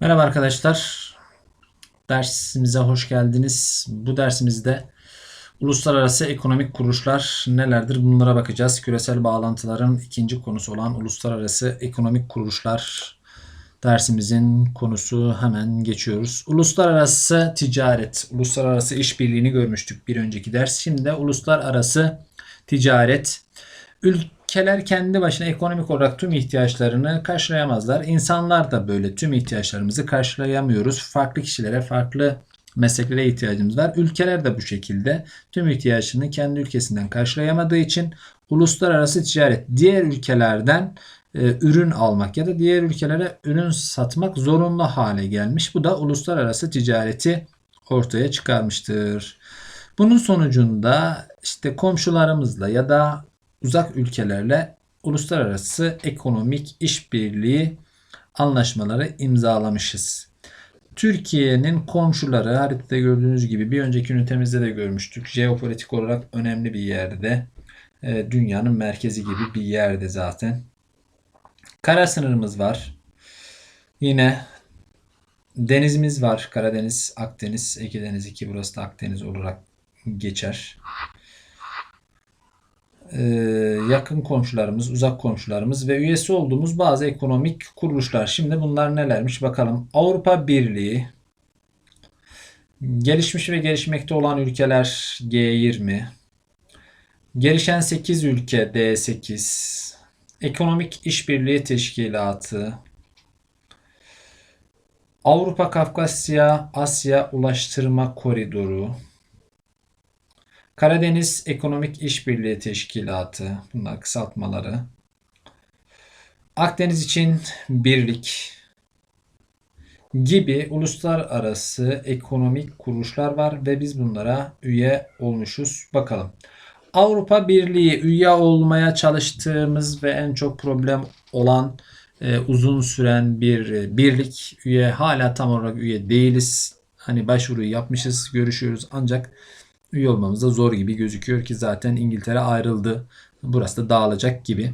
Merhaba arkadaşlar. Dersimize hoş geldiniz. Bu dersimizde uluslararası ekonomik kuruluşlar nelerdir bunlara bakacağız. Küresel bağlantıların ikinci konusu olan uluslararası ekonomik kuruluşlar dersimizin konusu hemen geçiyoruz. Uluslararası ticaret, uluslararası işbirliğini görmüştük bir önceki ders. Şimdi de uluslararası ticaret. Ülkeler kendi başına ekonomik olarak tüm ihtiyaçlarını karşılayamazlar. İnsanlar da böyle tüm ihtiyaçlarımızı karşılayamıyoruz. Farklı kişilere, farklı mesleklere ihtiyacımız var. Ülkeler de bu şekilde tüm ihtiyaçını kendi ülkesinden karşılayamadığı için uluslararası ticaret diğer ülkelerden e, ürün almak ya da diğer ülkelere ürün satmak zorunlu hale gelmiş. Bu da uluslararası ticareti ortaya çıkarmıştır. Bunun sonucunda işte komşularımızla ya da uzak ülkelerle uluslararası ekonomik işbirliği anlaşmaları imzalamışız. Türkiye'nin komşuları haritada gördüğünüz gibi bir önceki ünitemizde de görmüştük. Jeopolitik olarak önemli bir yerde. E, dünyanın merkezi gibi bir yerde zaten. Kara sınırımız var. Yine denizimiz var. Karadeniz, Akdeniz, Ege Denizi ki burası da Akdeniz olarak geçer. Ee, yakın komşularımız, uzak komşularımız ve üyesi olduğumuz bazı ekonomik kuruluşlar. Şimdi bunlar nelermiş bakalım. Avrupa Birliği, gelişmiş ve gelişmekte olan ülkeler G20, gelişen 8 ülke D8, Ekonomik İşbirliği Teşkilatı, Avrupa Kafkasya Asya Ulaştırma Koridoru, Karadeniz Ekonomik İşbirliği Teşkilatı, bunlar kısaltmaları. Akdeniz için Birlik gibi uluslararası ekonomik kuruluşlar var ve biz bunlara üye olmuşuz. Bakalım. Avrupa Birliği üye olmaya çalıştığımız ve en çok problem olan e, uzun süren bir e, birlik. Üye hala tam olarak üye değiliz. Hani başvuruyu yapmışız, görüşüyoruz ancak üye olmamız da zor gibi gözüküyor ki zaten İngiltere ayrıldı. Burası da dağılacak gibi.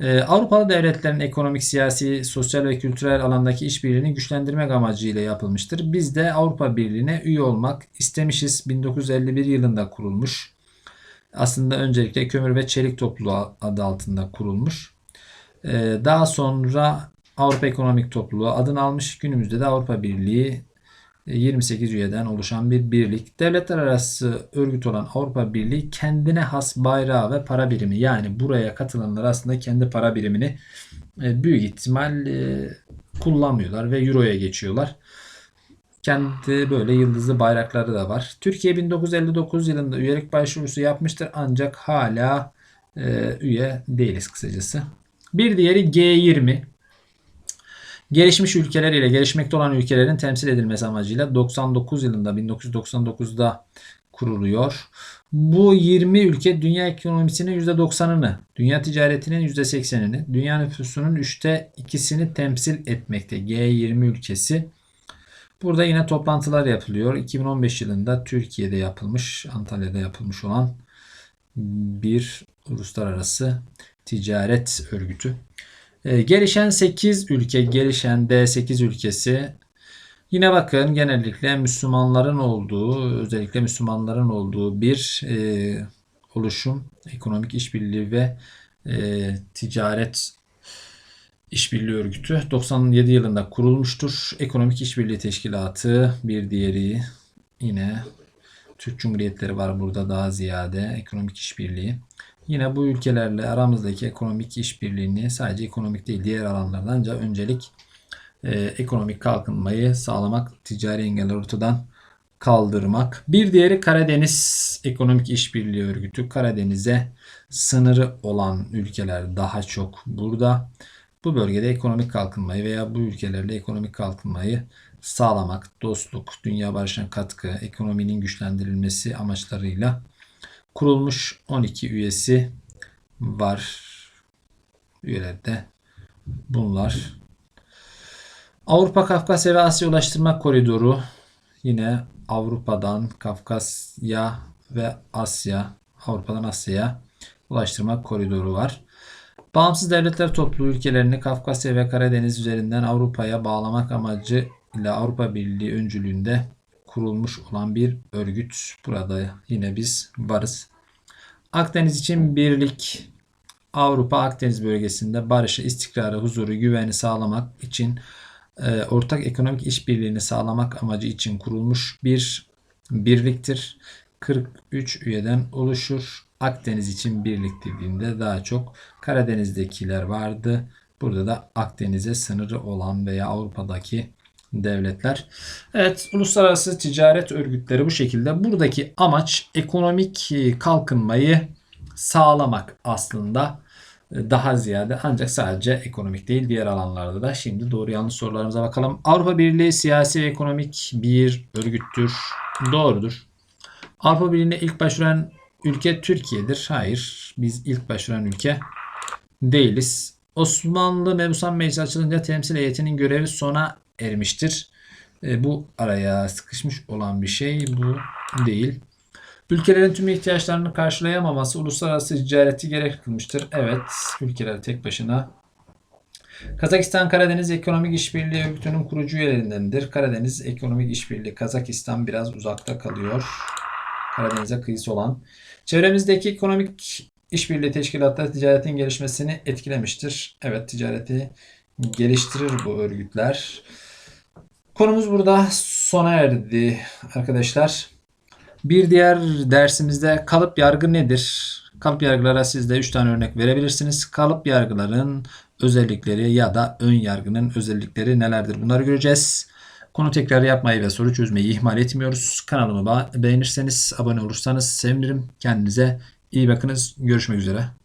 Ee, Avrupalı devletlerin ekonomik, siyasi, sosyal ve kültürel alandaki işbirliğini güçlendirmek amacıyla yapılmıştır. Biz de Avrupa Birliği'ne üye olmak istemişiz. 1951 yılında kurulmuş. Aslında öncelikle kömür ve çelik topluluğu adı altında kurulmuş. Ee, daha sonra Avrupa Ekonomik Topluluğu adını almış. Günümüzde de Avrupa Birliği 28 üyeden oluşan bir birlik. Devletler arası örgüt olan Avrupa Birliği kendine has bayrağı ve para birimi yani buraya katılanlar aslında kendi para birimini e, büyük ihtimal e, kullanmıyorlar ve euroya geçiyorlar. Kendi böyle yıldızlı bayrakları da var. Türkiye 1959 yılında üyelik başvurusu yapmıştır ancak hala e, üye değiliz kısacası. Bir diğeri G20. Gelişmiş ülkeler ile gelişmekte olan ülkelerin temsil edilmesi amacıyla 99 yılında 1999'da kuruluyor. Bu 20 ülke dünya ekonomisinin %90'ını, dünya ticaretinin %80'ini, dünya nüfusunun üçte ikisini temsil etmekte. G20 ülkesi. Burada yine toplantılar yapılıyor. 2015 yılında Türkiye'de yapılmış, Antalya'da yapılmış olan bir uluslararası ticaret örgütü. Ee, gelişen 8 ülke, gelişen D8 ülkesi yine bakın genellikle Müslümanların olduğu, özellikle Müslümanların olduğu bir e, oluşum, ekonomik işbirliği ve e, ticaret işbirliği örgütü 97 yılında kurulmuştur. Ekonomik işbirliği teşkilatı bir diğeri yine Türk Cumhuriyetleri var burada daha ziyade ekonomik işbirliği. Yine bu ülkelerle aramızdaki ekonomik işbirliğini sadece ekonomik değil diğer alanlarda ancak öncelik e, ekonomik kalkınmayı sağlamak, ticari engeller ortadan kaldırmak. Bir diğeri Karadeniz Ekonomik İşbirliği Örgütü. Karadeniz'e sınırı olan ülkeler daha çok burada. Bu bölgede ekonomik kalkınmayı veya bu ülkelerle ekonomik kalkınmayı sağlamak, dostluk, dünya barışına katkı, ekonominin güçlendirilmesi amaçlarıyla kurulmuş 12 üyesi var. Üyelerde bunlar. Avrupa, Kafkasya ve Asya Ulaştırma Koridoru yine Avrupa'dan Kafkasya ve Asya, Avrupa'dan Asya'ya ulaştırma koridoru var. Bağımsız devletler topluluğu ülkelerini Kafkasya ve Karadeniz üzerinden Avrupa'ya bağlamak amacıyla Avrupa Birliği öncülüğünde kurulmuş olan bir örgüt. Burada yine biz varız. Akdeniz için birlik Avrupa Akdeniz bölgesinde barışı, istikrarı, huzuru, güveni sağlamak için e, ortak ekonomik işbirliğini sağlamak amacı için kurulmuş bir birliktir. 43 üyeden oluşur. Akdeniz için birlik dediğinde daha çok Karadeniz'dekiler vardı. Burada da Akdeniz'e sınırı olan veya Avrupa'daki devletler. Evet, uluslararası ticaret örgütleri bu şekilde. Buradaki amaç ekonomik e, kalkınmayı sağlamak aslında e, daha ziyade ancak sadece ekonomik değil diğer alanlarda da. Şimdi doğru yanlış sorularımıza bakalım. Avrupa Birliği siyasi ve ekonomik bir örgüttür. Doğrudur. Avrupa Birliği'ne ilk başvuran ülke Türkiye'dir. Hayır. Biz ilk başvuran ülke değiliz. Osmanlı Mebusan Meclisi açılınca temsil heyetinin görevi sona ermiştir. E, bu araya sıkışmış olan bir şey bu değil. Ülkelerin tüm ihtiyaçlarını karşılayamaması uluslararası ticareti gerek kılmıştır. Evet, ülkeler tek başına. Kazakistan Karadeniz Ekonomik İşbirliği Örgütü'nün kurucu üyelerindendir. Karadeniz Ekonomik İşbirliği Kazakistan biraz uzakta kalıyor. Karadeniz'e kıyısı olan. Çevremizdeki ekonomik işbirliği teşkilatları ticaretin gelişmesini etkilemiştir. Evet, ticareti geliştirir bu örgütler. Konumuz burada sona erdi arkadaşlar. Bir diğer dersimizde kalıp yargı nedir? Kalıp yargılara siz de 3 tane örnek verebilirsiniz. Kalıp yargıların özellikleri ya da ön yargının özellikleri nelerdir? Bunları göreceğiz. Konu tekrar yapmayı ve soru çözmeyi ihmal etmiyoruz. Kanalımı beğenirseniz, abone olursanız sevinirim. Kendinize iyi bakınız. Görüşmek üzere.